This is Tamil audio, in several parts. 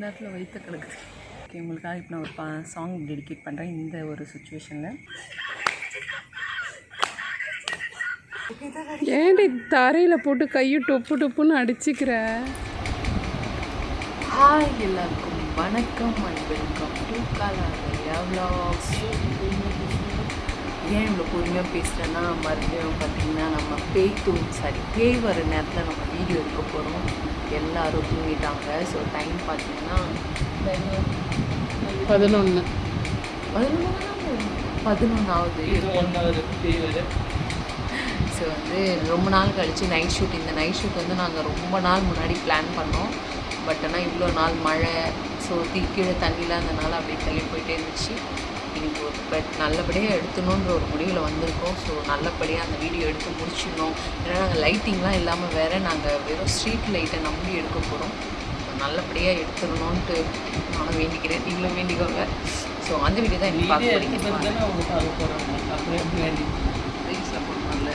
நேரத்தில் வைத்த கிடக்குது ஓகே உங்களுக்காக இப்போ நான் ஒரு பா சாங் டெடிகேட் பண்ணுறேன் இந்த ஒரு சுச்சுவேஷனில் ஏன்டி தரையில் போட்டு கையை டொப்பு டொப்புன்னு அடிச்சுக்கிற? ஹாய் எல்லாருக்கும் வணக்கம் and welcome to Kalangayya vlogs ஏன் இவ்வளோ பொறுமையாக பேசுகிறேன்னா மறுபடியும் பார்த்தீங்கன்னா நம்ம பேய் தூண் சாரி பேய் வர நேரத்தில் நம்ம வீடியோ எடுக்க போகிறோம் எல்லாரும் தூங்கிட்டாங்க. ஸோ டைம் பார்த்தீங்கன்னா பதினொன்று பதினொன்று பதினொன்றாவது ஸோ வந்து ரொம்ப நாள் கழித்து நைட் ஷூட் இந்த நைட் ஷூட் வந்து நாங்கள் ரொம்ப நாள் முன்னாடி பிளான் பண்ணோம். பட் ஆனால் இவ்வளோ நாள் மழை ஸோ தீ கீழே தண்ணிலாம் இருந்தனால அப்படியே தள்ளி போயிட்டே இருந்துச்சு. இன்னைக்கு ஒரு பட் நல்லபடியாக எடுத்தணுன்ற ஒரு முடிவில் வந்திருக்கோம். ஸோ நல்லபடியாக அந்த வீடியோ எடுத்து முடிச்சிடணும். ஏன்னா நாங்கள் லைட்டிங்லாம் இல்லாமல் வேறு நாங்கள் வெறும் ஸ்ட்ரீட் லைட்டை நம்பி எடுக்க போகிறோம் ஸோ நல்லபடியாக எடுத்துடணுன்ட்டு நானும் வேண்டிக்கிறேன். நீங்களும் வேண்டிக்கோங்க. ஸோ அந்த வீடியோ தான் இன்னைக்கு பார்க்க போடணும்ல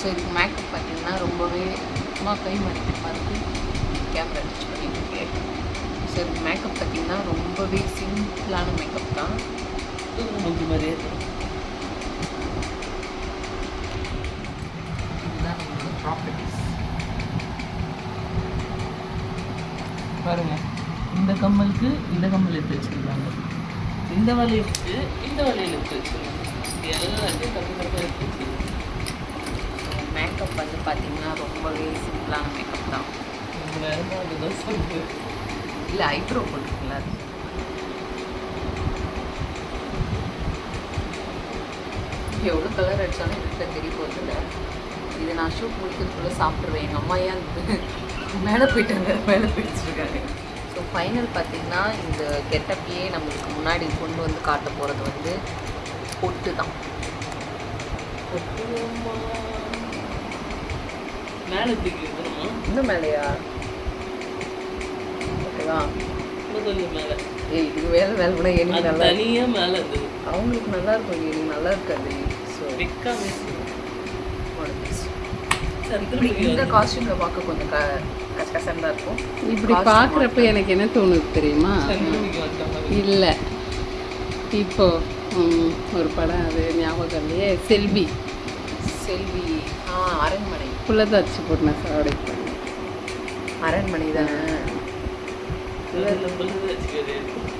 ஸோ இதுக்கு மேக்கப் பார்த்தீங்கன்னா ரொம்பவே சும்மா கை மடித்து பார்த்து கேமரா அடிச்சு பண்ணிட்டு இருக்கேன். ஸோ இதுக்கு மேக்கப் பார்த்தீங்கன்னா ரொம்பவே சிம்பிளான மேக்கப் தான். நமக்கு மாதிரியே இருக்கும். இதுதான் நம்மளோட ப்ராப்பர்ட்டிஸ் பாருங்க. இந்த கம்மலுக்கு இந்த கம்மல் எடுத்து வச்சிருக்காங்க. இந்த வளையலுக்கு இந்த வளையல் எடுத்து வச்சிருக்காங்க. இது எல்லாத்தையும் கம்மி கம்மி எடுத்து வச்சிருக்காங்க. மேக்கப் வந்து பார்த்தீங்கன்னா ரொம்பவே சிம்பிளான மேக்கப் தான். நேரமாக அதுதான் சொல்லுது இல்லை ஐப்ரோ போட்டிருக்குல்ல அது எவ்வளோ கலர் அடித்தாலும் வீட்டில் தெரிய போகிறது இல்லை. இது நான் ஷூட் முடிக்கிறதுக்குள்ளே சாப்பிட்ருவேன் எங்கள் அம்மா ஏன் மேலே போயிட்டாங்க? மேலே போயிட்டுருக்காங்க ஸோ ஃபைனல் பார்த்தீங்கன்னா இந்த கெட்டப்பையே நம்மளுக்கு முன்னாடி கொண்டு வந்து காட்ட போகிறது வந்து பொட்டு தான். மேலே இன்னும் மேலேயா? ஓகேவா? கொஞ்சம் மேலே. ஏய் இது வேலை வேலை கூட எனக்கு நல்லா தனியாக மேலே அவங்களுக்கு நல்லா இருக்கும் எனக்கு நல்லா இருக்காது. ஸோ இந்த காஸ்டியூமில் பார்க்க கொஞ்சம் க கஷ்டம் தான் இருக்கும். இப்படி பார்க்குறப்ப எனக்கு என்ன தோணுது தெரியுமா? இல்லை. இப்போ ஒரு படம் அது ஞாபகம் இல்லையே. செல்வி. செல்வி. ஆ அரண்மனை. புள்ளதாச்சி போட்டு சாவடை அரண்மனை தானே?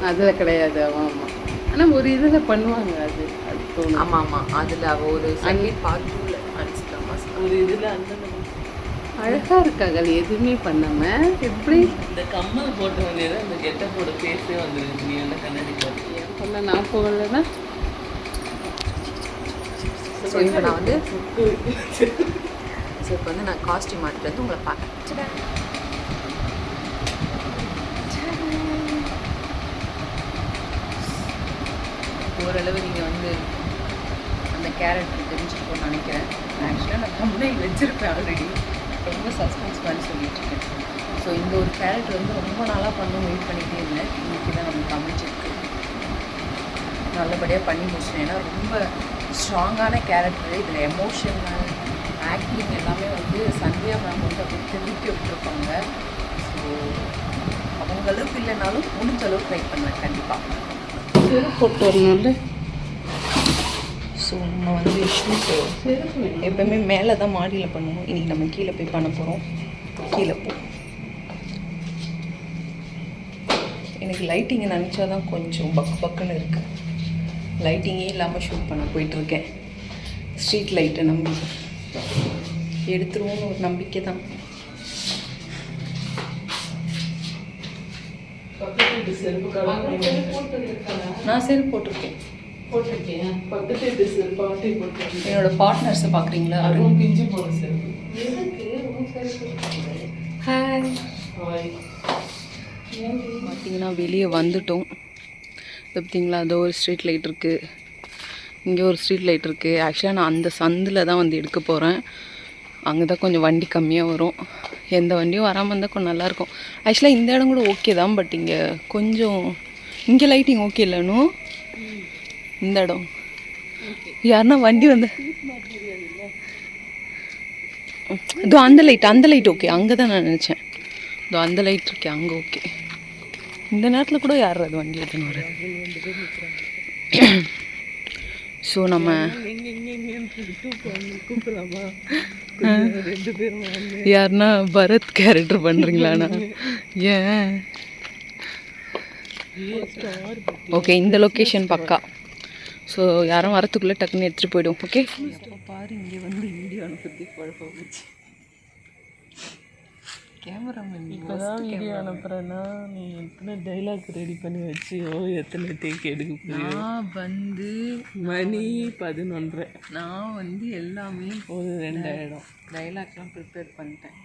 அதில் கிடையாது ஆமாம் ஆமாம் ஆனால் ஒரு இதில் பண்ணுவாங்க அது. அது தோணும் ஆமாம் ஆமாம் அதில் அவள் ஒரு அனுப்பிச்சிட்டா மாஸ்க் ஒரு இதில் அந்த அழகாக இருக்காங்க எதுவுமே பண்ணாமல் எப்படி? இந்த கம்மல் போட்ட வேண்டியது அந்த கெட்டப்போட பேஸே வந்துருக்கு நீ என்ன கண்ணாடி பார்த்து பொண்ணை நான் போகலைன்னா ஸோ இப்போ நான் வந்து ஸோ இப்போ வந்து நான் காஸ்டியூம் மாட்டிட்டு வந்து உங்களை பார்க்குறேன். அளவு நீங்கள் வந்து அந்த கேரக்டர் தெரிஞ்சுக்கணும்னு நினைக்கிறேன். ஆக்சுவலாக நான் கம்பெனி வச்சுருப்பேன் ஆல்ரெடி ரொம்ப சஸ்பென்ஸ் பண்ணி சொல்லிட்டு இருக்கேன். ஸோ இந்த ஒரு கேரக்டர் வந்து ரொம்ப நாளாக பண்ண வெயிட் பண்ணிகிட்டே இருந்தேன் இன்றைக்கி தான் நமக்கு அமைச்சிருக்கு நல்லபடியாக பண்ணி முடிச்சேன் ஏன்னா ரொம்ப ஸ்ட்ராங்கான கேரக்டர் இதில் எமோஷனல் ஆக்டிங் எல்லாமே வந்து சந்தியா மேம் வந்து அப்படி தெரிவிக்க விட்டுருப்பாங்க. ஸோ அவங்க அளவுக்கு இல்லைனாலும் முடிஞ்ச அளவுக்கு ட்ரை பண்ணுவேன். கண்டிப்பாக போட்டு வரணும்ல ஸோ நம்ம வந்து ஷூட்டு எப்பவுமே மேலே தான் மாடியில் பண்ணுவோம் இன்றைக்கி நம்ம கீழே போய் பண்ண போகிறோம் கீழே போ. எனக்கு லைட்டிங்கை நினச்சா தான் கொஞ்சம் பக்கு பக்குன்னு இருக்குது லைட்டிங்கே இல்லாமல் ஷூட் பண்ண போயிட்டுருக்கேன். ஸ்ட்ரீட் லைட்டை நம்பி. எடுத்துருவோம்னு ஒரு நம்பிக்கை தான் செருப்பு நான் சரி போட்டிருக்கேன். போட்டிருக்கேன். பக்கத்து போட்டிருக்கேன். என்னோட பார்ட்னர்ஸை பார்க்குறீங்களா அதுவும் பிஞ்சு ஹாய் ஹாய் பார்த்தீங்கன்னா வெளியே வந்துட்டோம். இது பார்த்தீங்களா அதோ ஒரு ஸ்ட்ரீட் லைட் இருக்குது இங்கே ஒரு ஸ்ட்ரீட் லைட் இருக்குது ஆக்சுவலாக நான் அந்த சந்தில் தான் வந்து எடுக்க போகிறேன் அங்கே தான் கொஞ்சம் வண்டி கம்மியாக வரும். எந்த வண்டியும் வராமல் இருந்தால் கொஞ்சம் நல்லாயிருக்கும் ஆக்சுவலாக இந்த இடம் கூட ஓகே தான் பட் இங்கே கொஞ்சம் இங்கே லைட்டிங் ஓகே இல்லைன்னு இந்த இடம் யாருன்னா வண்டி வந்து. இதோ அந்த லைட் அந்த லைட் ஓகே அங்கே தான் நான் நினச்சேன். இதோ அந்த லைட் இருக்கே அங்கே ஓகே இந்த நேரத்தில் கூட யார் அது வண்டி எடுத்துன்னு வர்றது? ஸோ நம்ம யாருன்னா பரத் கேரக்டர் பண்ணுறீங்களாண்ணா ஏன்? ஓகே இந்த லொக்கேஷன் பக்கா. ஸோ யாரும் வரத்துக்குள்ளே டக்குன்னு எடுத்துகிட்டு போய்டும் ஓகே பாரு இங்கே வந்து வீடியோ அனுப்புறதுக்கு குழப்பம் போச்சு. கேமராமேன் இப்போதான் வீடியோ அனுப்புறேன்னா நீ எத்தனை டைலாக் ரெடி பண்ணி வச்சியோ எத்தனை டேக் எடுக்க போறியோ? நான் வந்து மணி பதினொன்றரை. நான் வந்து எல்லாமே ஒரு ரெண்டாயிரம். டைலாக்லாம் ப்ரிப்பேர் பண்ணிட்டேன்.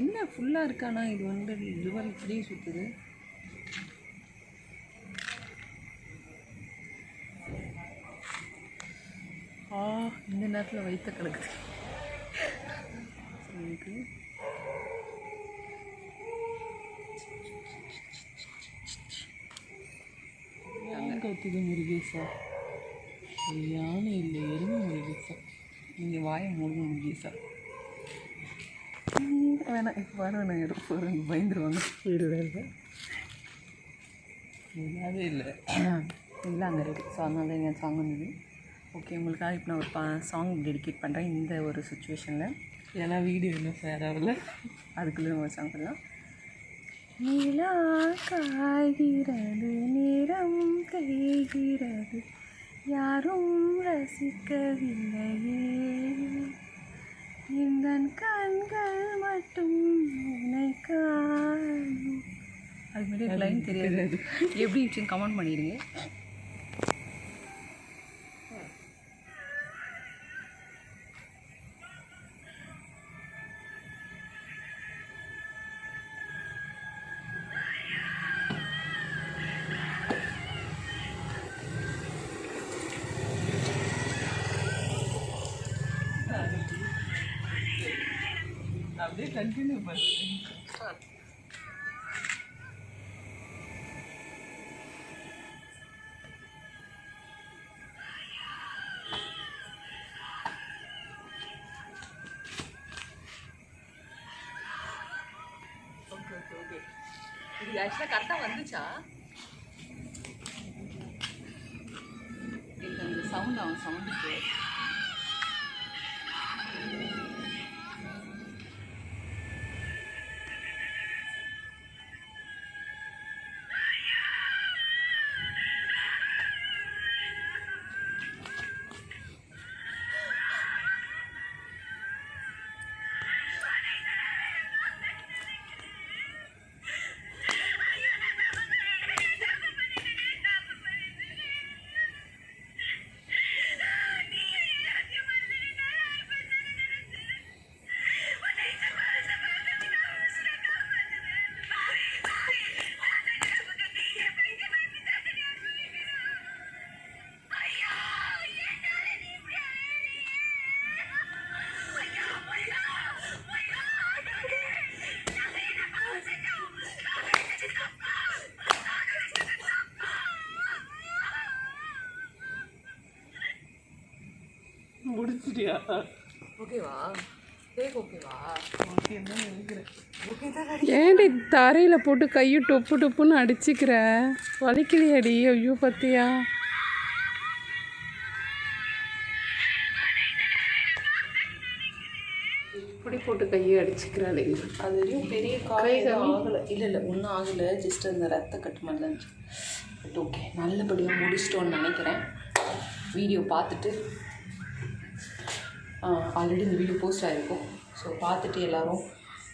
என்ன ஃபுல்லாக இருக்கானா? இது வந்து லிவர் இப்படியே சுற்றுது ஆ இந்த நேரத்தில் வைத்த கிடக்குது எனக்கு யானை கத்துது முருகேசா ஒரு யானை இல்லை எருமை முருகேசா நீங்கள் வாயை மூடுங்க முருகேசா வேணாம் இப்போ வரவேணாம் எடுப்பு பயந்துருவாங்க வீடு வேலை இல்லாதே இல்லை இல்லை அங்கே இருக்குது ஸோ அதனால தான் என் சாங் வந்தது ஓகே உங்களுக்காக இப்போ நான் ஒரு பா சாங் டெடிகேட் பண்ணுறேன் இந்த ஒரு சுச்சுவேஷனில் ஏன்னா வீடியோ இன்னும் ஃபேர் ஆகல. அதுக்குள்ளே நம்ம சாங் பண்ணலாம். நிலா காய்கிறது நிறம் தேய்கிறது. யாரும் ரசிக்கவில்லையே. இந்த கண்கள் மட்டும் உன்னை காணும். அது மாதிரி லைன் தெரியாது. எப்படி கமெண்ட் பண்ணிடுங்க. கண்டினியூ பண்ணுறேன் ஓகே ஓகே ஓகே இது ஆக்சுவலாக கரெக்டாக வந்துச்சா? இல்லை அந்த சவுண்ட் அவன் சவுண்டுக்கு முடிச்சிட்டியா ஓகேவா? டேக் ஓகேவா? ஏன்டி தரையில் போட்டு கையை டொப்பு டொப்புன்னு அடிச்சுக்கிற? வலிக்கலையாடி ஐயோ பத்தியா? இப்படி போட்டு கையை அடிச்சுக்கிறாளே. அது வரையும் பெரிய காயம் ஆகலை. இல்லை இல்லை ஒன்றும் ஆகலை. ஜஸ்ட் அந்த ரத்த கட்டு மாதிரி தான் பட் ஓகே நல்லபடியாக முடிச்சிட்டோன்னு நினைக்கிறேன். வீடியோ பார்த்துட்டு ஆல்ரெடி இந்த வீடியோ போஸ்ட் ஆகிருக்கும் ஸோ பார்த்துட்டு எல்லோரும்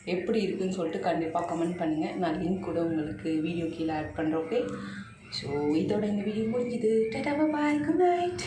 எப்படி இருக்குதுன்னு சொல்லிட்டு கண்டிப்பாக கமெண்ட் பண்ணுங்கள் நான் லிங்க் கூட உங்களுக்கு வீடியோ கீழே ஆட் பண்ணுறேன் ஓகே ஸோ இதோட இந்த வீடியோ முடிஞ்சுது. Tata bye good night